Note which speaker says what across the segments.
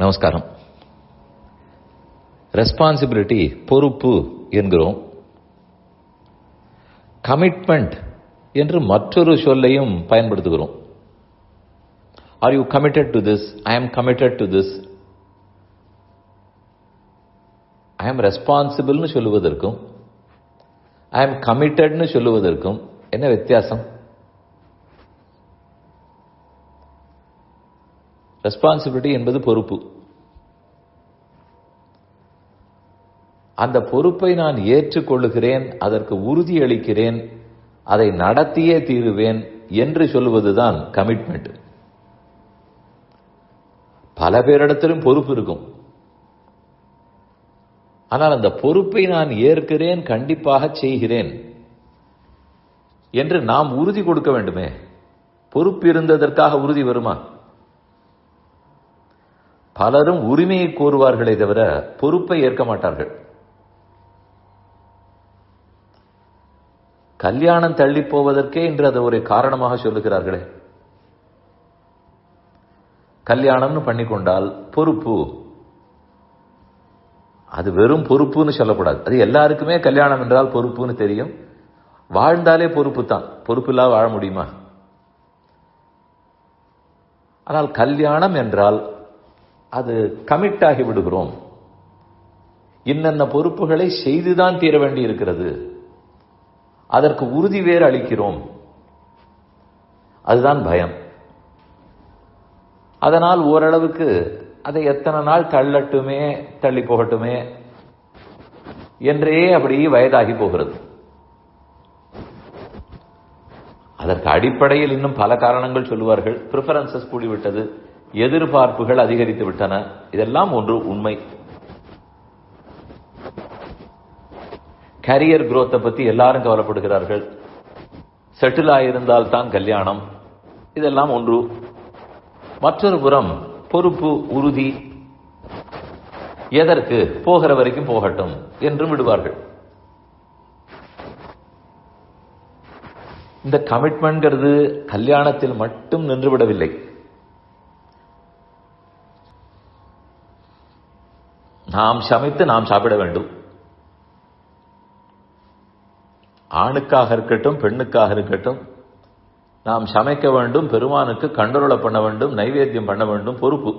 Speaker 1: நமஸ்காரம். ரெஸ்பான்சிபிலிட்டி பொறுப்பு என்கிறோம். கமிட்மெண்ட் என்று மற்றொரு சொல்லையும் பயன்படுத்துகிறோம். Are you committed to this I am committed to this I ஆம் ரெஸ்பான்சிபிள்னு சொல்லுவதற்கும் ஐ ஆம் கமிட்டட்னு சொல்லுவதற்கும் என்ன வித்தியாசம்? ரெஸ்பான்சிபிலிட்டி என்பது பொறுப்பு. அந்த பொறுப்பை நான் ஏற்றுக்கொள்ளுகிறேன் அதற்கு உறுதி அளிக்கிறேன் அதை நடத்தியே தீருவேன் என்று சொல்லுவதுதான் கமிட்மெண்ட் பல பேரிடத்திலும் பொறுப்பு இருக்கும். ஆனால் அந்த பொறுப்பை நான் ஏற்கிறேன் கண்டிப்பாக செய்கிறேன் என்று நாம் உறுதி கொடுக்க வேண்டுமே. பொறுப்பு இருந்ததற்காக உறுதி வருமா? பலரும் உரிமையை கோருவார்களே தவிர பொறுப்பை ஏற்க மாட்டார்கள். கல்யாணம் தள்ளி போவதற்கே இன்று அதை ஒரு காரணமாக சொல்லுகிறார்களே. கல்யாணம்னு பண்ணிக்கொண்டால் பொறுப்பு. அது வெறும் பொறுப்புன்னு சொல்லக்கூடாது. அது எல்லாருக்குமே கல்யாணம் என்றால் பொறுப்புன்னு தெரியும். வாழ்ந்தாலே பொறுப்பு தான். பொறுப்பில்லா வாழ முடியுமா? ஆனால் கல்யாணம் என்றால் அது கமிட் ஆகி விடுகிறோம். இன்னென்ன பொறுப்புகளை செய்துதான் தீர வேண்டி இருக்கிறது அதற்கு உறுதி வேறு அளிக்கிறோம். அதுதான் பயம். அதனால் ஓரளவுக்கு அதை எத்தனை நாள் தள்ளட்டுமே தள்ளி போகட்டுமே என்றே அப்படி வயதாகி போகிறது. அதற்கு அடிப்படையில் இன்னும் பல காரணங்கள் சொல்லுவார்கள். ப்ரிஃபரன்சஸ் கூடிவிட்டது. எதிர்பார்ப்புகள் அதிகரித்து விட்டன. இதெல்லாம் ஒன்று உண்மை. கரியர் குரோத்தை பத்தி எல்லாரும் கவலைப்படுகிறார்கள். செட்டில் ஆயிருந்தால் தான் கல்யாணம். இதெல்லாம் ஒன்று. மற்றொரு புறம் பொறுப்பு உறுதி. எதற்கு? போகிற வரைக்கும் போகட்டும் என்றும் விடுவார்கள். இந்த கமிட்மெண்ட்ங்கிறது கல்யாணத்தில் மட்டும் நின்றுவிடவில்லை. நாம் சமைத்து நாம் சாப்பிட வேண்டும். ஆணுக்காக இருக்கட்டும் பெண்ணுக்காக இருக்கட்டும் நாம் சமைக்க வேண்டும் பெருமானுக்கு கண்டரோலை பண்ண வேண்டும் நைவேத்தியம் பண்ண வேண்டும் பொறுப்பு.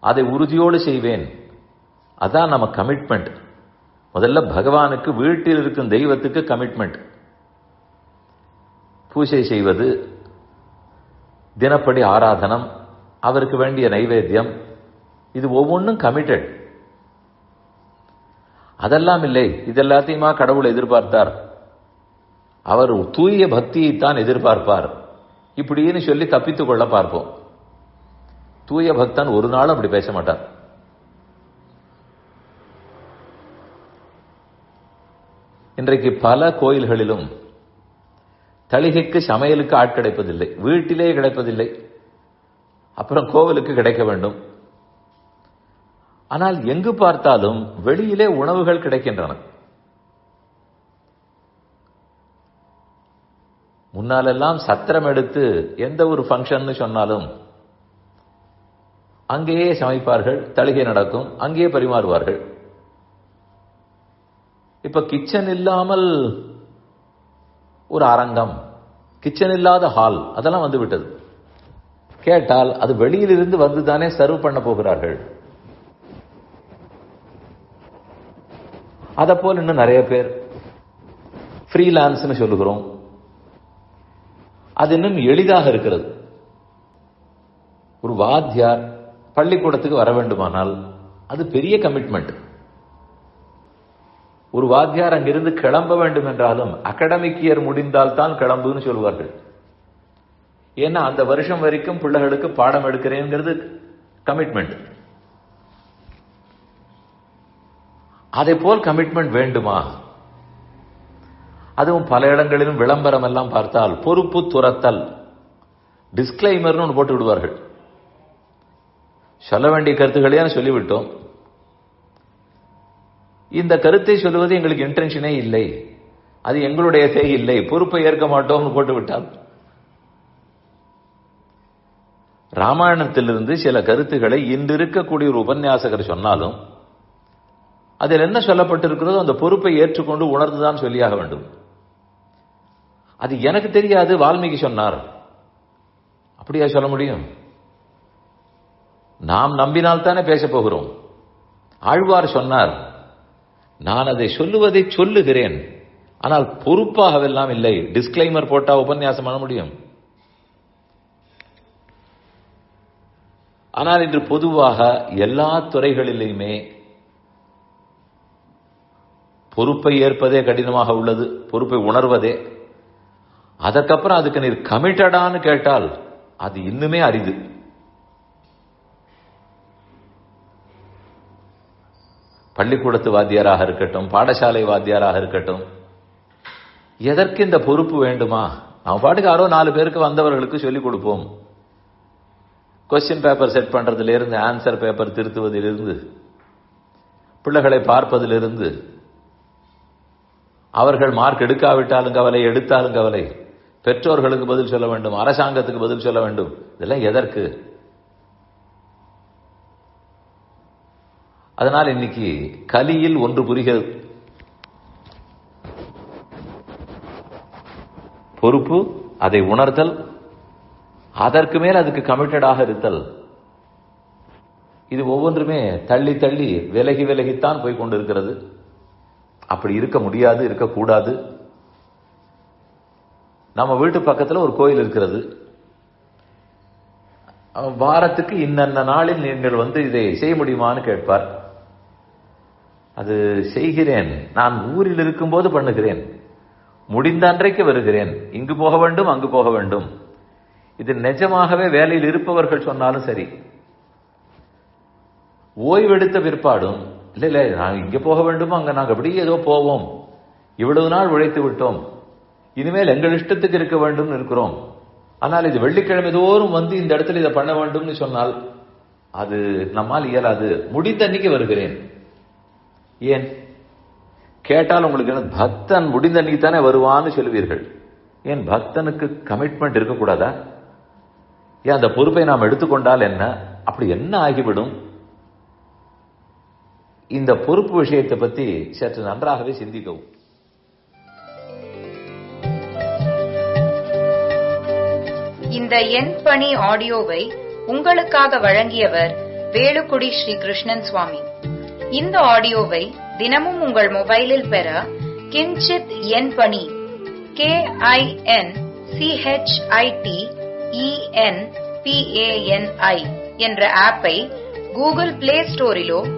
Speaker 1: அதை உறுதியோடு செய்வேன். அதான் நம்ம கமிட்மெண்ட் முதல்ல பகவானுக்கு வீட்டில் இருக்கும் தெய்வத்துக்கு கமிட்மெண்ட் பூஜை செய்வது தினப்படி ஆராதனம் அவருக்கு வேண்டிய நைவேத்தியம் இது ஒவ்வொன்றும் கமிட்டட் அதெல்லாம் இல்லை. இதெல்லாத்தையுமா கடவுள் எதிர்பார்த்தார்? அவர் தூய பக்தியைத்தான் எதிர்பார்ப்பார். இப்படின்னு சொல்லி தப்பித்துக் கொள்ள பார்ப்போம். தூய பக்தன் ஒரு நாளும் அப்படி பேச மாட்டார். இன்றைக்கு பல கோயில்களிலும் தளிகைக்கு சமையலுக்கு ஆட் கிடைப்பதில்லை வீட்டிலே கிடைப்பதில்லை. அப்புறம் கோவிலுக்கு கிடைக்க வேண்டும். ஆனால் எங்கு பார்த்தாலும் வெளியிலே உணவுகள் கிடைக்கின்றன. முன்னாலெல்லாம் சத்திரம் எடுத்து எந்த ஒரு ஃபங்க்ஷன் சொன்னாலும் அங்கேயே சமைப்பார்கள் தழுகை நடக்கும் அங்கேயே பரிமாறுவார்கள். இப்ப கிச்சன் இல்லாமல் ஒரு அரங்கம் கிச்சன் இல்லாத ஹால் அதெல்லாம் வந்து விட்டது கேட்டால் அது வெளியிலிருந்து வந்து தானே சர்வ் பண்ண போகிறார்கள். அதை போல் இன்னும் நிறைய பேர் ஃப்ரீலான்ஸ்னு சொல்லுகிறோம். அது இன்னும் எளிதாக இருக்கிறது. ஒரு வாத்தியார் பள்ளிக்கூடத்துக்கு வர வேண்டுமானால் அது பெரிய கமிட்மெண்ட் ஒரு வாத்தியார் அங்கிருந்து கிளம்ப வேண்டும் என்றாலும் அகடமிக் இயர் முடிந்தால் தான் கிளம்புன்னு சொல்லுவார்கள். ஏன்னா அந்த வருஷம் வரைக்கும் பிள்ளைகளுக்கு பாடம் எடுக்கிறேங்கிறது கமிட்மெண்ட் அதை போல் கமிட்மெண்ட் வேண்டுமா? அதுவும் பல இடங்களிலும் விளம்பரம் எல்லாம் பார்த்தால் பொறுப்பு துரத்தல். டிஸ்கிளைமர்னு ஒன்று போட்டு விடுவார்கள். சொல்ல வேண்டிய கருத்துக்களையே சொல்லிவிட்டோம்? இந்த கருத்தை சொல்லுவது எங்களுக்கு இன்டென்ஷனே இல்லை. அது எங்களுடையதே இல்லை. பொறுப்பை ஏற்க மாட்டோம்னு போட்டு விட்டால். ராமாயணத்திலிருந்து சில கருத்துக்களை இன்று இருக்கக்கூடிய ஒரு உபன்யாசகர் சொன்னாலும் அதில் என்ன சொல்லப்பட்டிருக்கிறதோ அந்த பொறுப்பை ஏற்றுக்கொண்டு உணர்ந்துதான் சொல்லியாக வேண்டும். அது எனக்கு தெரியாது வால்மீகி சொன்னார். அப்படியா சொல்ல முடியும்? நாம் நம்பினால்தானே பேசப் போகிறோம். ஆழ்வார் சொன்னார் நான் அதை சொல்லுவதை சொல்லுகிறேன் ஆனால் பொறுப்பாகவெல்லாம் இல்லை. டிஸ்கிளைமர் போட்டா உபன்யாசம் பண்ண முடியும். ஆனால் இன்று பொதுவாக எல்லா துறைகளிலையுமே பொறுப்பை ஏற்பதே கடினமாக உள்ளது பொறுப்பை உணர்வதே. அதற்கப்புறம் அதுக்கு நீர் கமிட்டடான்னு கேட்டால் அது இன்னுமே அரிது. பள்ளிக்கூடத்து வாத்தியாராக இருக்கட்டும் பாடசாலை வாத்தியாராக இருக்கட்டும் எதற்கு இந்த பொறுப்பு வேண்டுமா? அவன் பாட்டுக்கு யாரோ நாலு பேருக்கு வந்தவர்களுக்கு சொல்லிக் கொடுப்போம். கொஸ்டின் பேப்பர் செட் பண்றதிலிருந்து ஆன்சர் பேப்பர் திருத்துவதிலிருந்து பிள்ளைகளை பார்ப்பதிலிருந்து அவர்கள் மார்க் எடுக்காவிட்டாலும் கவலை எடுத்தாலும் கவலை. பெற்றோர்களுக்கு பதில் சொல்ல வேண்டும் அரசாங்கத்துக்கு பதில் சொல்ல வேண்டும். இதெல்லாம் எதற்கு? அதனால் இன்னைக்கு கலியில் ஒன்று புரிகிறது. பொறுப்பு அதை உணர்தல் அதற்கு மேல் அதுக்கு கமிட்டடாக இருத்தல். இது ஒவ்வொன்றுமே தள்ளி தள்ளி விலகி விலகித்தான் போய் கொண்டிருக்கிறது. அப்படி இருக்க முடியாது இருக்கக்கூடாது. நம்ம வீட்டு பக்கத்தில் ஒரு கோயில் இருக்கிறது. வாரத்துக்கு இன்னன்ன நாளில் நீங்கள் வந்து இதை செய்ய முடியுமான்னு கேட்பார். அது செய்கிறேன். நான் ஊரில் இருக்கும்போது பண்ணுகிறேன். முடிந்த அன்றைக்கு வருகிறேன். இங்கு போக வேண்டும் அங்கு போக வேண்டும். இது நிஜமாகவே வேலையில் இருப்பவர்கள் சொன்னாலும் சரி. ஓய்வெடுத்த பிற்பாடும் இல்லை இல்லை நாங்கள் இங்கே போக வேண்டும்? அங்கே நாங்கள் அப்படியே ஏதோ போவோம். இவ்வளவு நாள் உழைத்து விட்டோம். இனிமேல் எங்கள் இஷ்டத்துக்கு இருக்க வேண்டும் இருக்கிறோம். ஆனால் இது வெள்ளிக்கிழமை தோறும் வந்து இந்த இடத்துல இதை பண்ண வேண்டும்னு சொன்னால் அது நம்மால் இயலாது. முடிந்த அன்னைக்கு வருகிறேன். ஏன்? கேட்டால் உங்களுக்கு என்ன? பக்தன் முடிந்த அன்னைக்கு தானே வருவான்னு சொல்லுவீர்கள். ஏன்? பக்தனுக்கு கமிட்மெண்ட் இருக்கக்கூடாதா? ஏன் அந்த பொறுப்பை நாம் எடுத்துக்கொண்டால் என்ன? அப்படி என்ன ஆகிவிடும்? இந்த பொறுப்பு விஷயத்தை பத்தி சற்று நன்றாகவே சிந்திக்கவும்.
Speaker 2: இந்த எண் பணி ஆடியோவை உங்களுக்காக வழங்கியவர் வேலுக்குடி ஸ்ரீ கிருஷ்ணன் சுவாமி. இந்த ஆடியோவை தினமும் உங்கள் மொபைலில் பெற கிஞ்சித் எண் பணி கே ஐ என் சிஹெச்ஐடி இஎன் பிஏஎன்ஐ என்ற ஆப்பை கூகுள் பிளே ஸ்டோரிலோ